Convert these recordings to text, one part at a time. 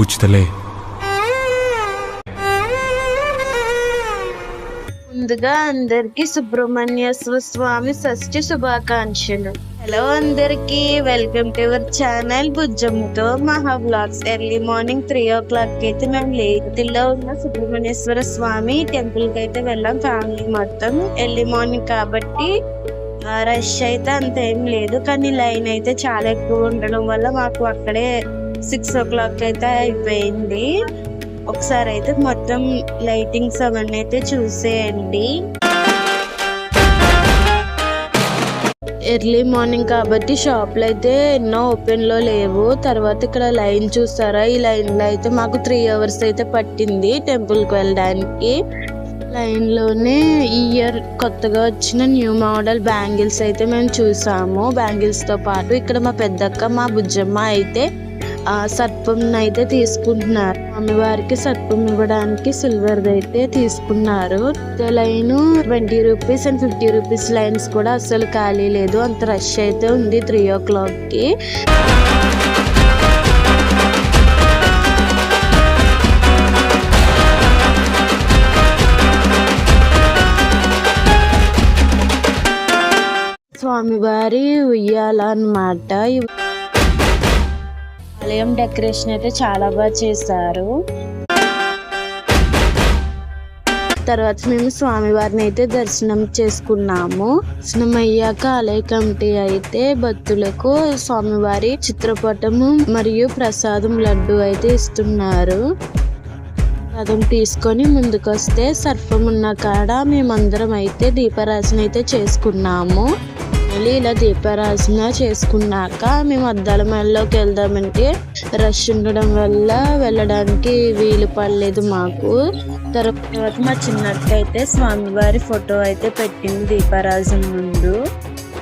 పుచ్చుతలే ముందుగా అందరికి సుబ్రహ్మణ్య స్వామి షష్ఠి శుభాకాంక్షలు. హలో అందరికి welcome to our channel బుజ్జమ్మతో Maha blogs early morning three ఓ క్లాక్కి అయితే మేము లేతిలో ఉన్న సుబ్రహ్మణ్యేశ్వర స్వామి టెంపుల్కి అయితే వెళ్ళాం ఫ్యామిలీ మొత్తం. ఎర్లీ మార్నింగ్ కాబట్టి రష్ అయితే అంత ఏం లేదు. కానీ లైన్ అయితే చాలా ఎక్కువ ఉండడం వల్ల మాకు అక్కడే సిక్స్ ఓ క్లాక్ అయితే అయిపోయింది. ఒకసారి అయితే మొత్తం లైటింగ్స్ అవన్నీ అయితే చూసేయండి. ఎర్లీ మార్నింగ్ కాబట్టి షాప్లు అయితే ఎన్నో ఓపెన్లో లేవు. తర్వాత ఇక్కడ లైన్ చూస్తారా? ఈ లైన్లో అయితే మాకు త్రీ అవర్స్ అయితే పట్టింది టెంపుల్కి వెళ్ళడానికి. లైన్లోనే ఈ ఇయర్ కొత్తగా వచ్చిన న్యూ మోడల్ బ్యాంగిల్స్ అయితే మేము చూసాము. బ్యాంగిల్స్తో పాటు ఇక్కడ మా పెద్దక్క మా బుజ్జమ్మ అయితే సర్పం అయితే తీసుకుంటున్నారు. అమ్మవారికి సర్పం ఇవ్వడానికి సిల్వర్ అయితే తీసుకున్నారు. Line twenty rupees and fifty rupees lines కూడా అసలు ఖాళీ లేదు. అంత రష్ అయితే ఉంది త్రీ ఓ క్లాక్కి స్వామివారి ఉయ్యాల అన్నమాట. ఆలయం డెకరేషన్ అయితే చాలా బాగా చేశారు. తర్వాత మేము స్వామివారిని అయితే దర్శనం చేసుకున్నాము. దర్శనం అయ్యాక ఆలయ కమిటీ అయితే భక్తులకు స్వామివారి చిత్రపటము మరియు ప్రసాదం లడ్డు అయితే ఇస్తున్నారు. ప్రసాదం తీసుకొని ముందుకొస్తే సర్పం ఉన్న కాడ మేమందరం అయితే దీపరాశన అయితే చేసుకున్నాము. మళ్ళీ ఇలా దీపారాధన చేసుకున్నాక మేము అద్దాల మెల్లోకి వెళ్దామంటే రష్ ఉండడం వల్ల వెళ్ళడానికి వీలు పడలేదు మాకు. తర్వాత మా చిన్నక్క అయితే స్వామివారి ఫోటో అయితే పెట్టింది దీపారాజన ముందు.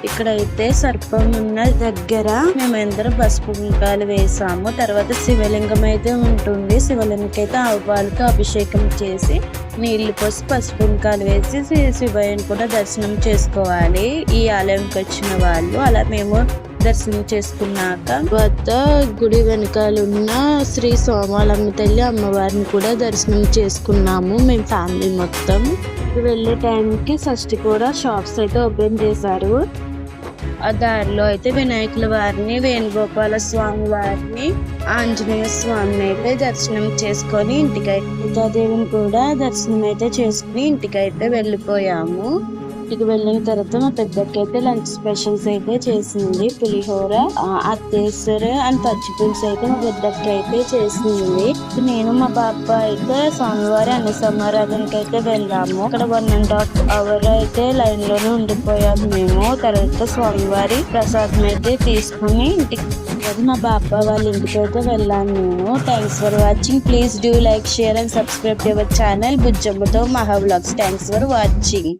ఇక్కడైతే సర్పం ఉన్న దగ్గర మేమందరం పసుపు కుంకాలు వేసాము. తర్వాత శివలింగం అయితే ఉంటుంది. శివలింగకి అయితే ఆవుపాలతో అభిషేకం చేసి నీళ్ళు పోసి పసుపు కుంకాలు వేసి శివయ్యను కూడా దర్శనం చేసుకోవాలి. ఈ ఆలయంకి వచ్చిన వాళ్ళు. అలా మేము దర్శనం చేసుకున్నాక తర్వాత గుడి వెనకాల ఉన్న శ్రీ సోమాలమ్మ తల్లి అమ్మవారిని కూడా దర్శనం చేసుకున్నాము మేము ఫ్యామిలీ మొత్తం. వెళ్ళే టైంకి షష్ఠి కూడా షాప్స్ అయితే ఓపెన్ చేశారు. ఆ దారిలో అయితే వినాయకుల వారిని వేణుగోపాల స్వామి వారిని ఆంజనేయ స్వామిని అయితే దర్శనం చేసుకొని ఇంటికైతే సీతాదేవిని కూడా దర్శనం అయితే చేసుకుని ఇంటికైతే వెళ్ళిపోయాము. ఇంటికి వెళ్ళిన తర్వాత మా పెద్దకైతే లంచ్ స్పెషల్స్ అయితే చేసింది. పులిహోర అత్తేశ్వర అండ్ పచ్చిపులుసు అయితే మా పెద్దకి అయితే చేసింది నేను మా పాప అయితే స్వామివారి అన్న సమారాధనకి అయితే వెళ్ళాము అక్కడ వన్ అండ్ హాఫ్ అవర్ అయితే లైన్లోనే ఉండిపోయాము మేము. తర్వాత స్వామివారి ప్రసాదం అయితే తీసుకుని ఇంటికి అది మా బాప వాళ్ళ ఇంటికి అయితే వెళ్ళాను నేను thanks for watching please do like share and subscribe your channel బుజ్జమ్మతో Maha vlogs thanks for watching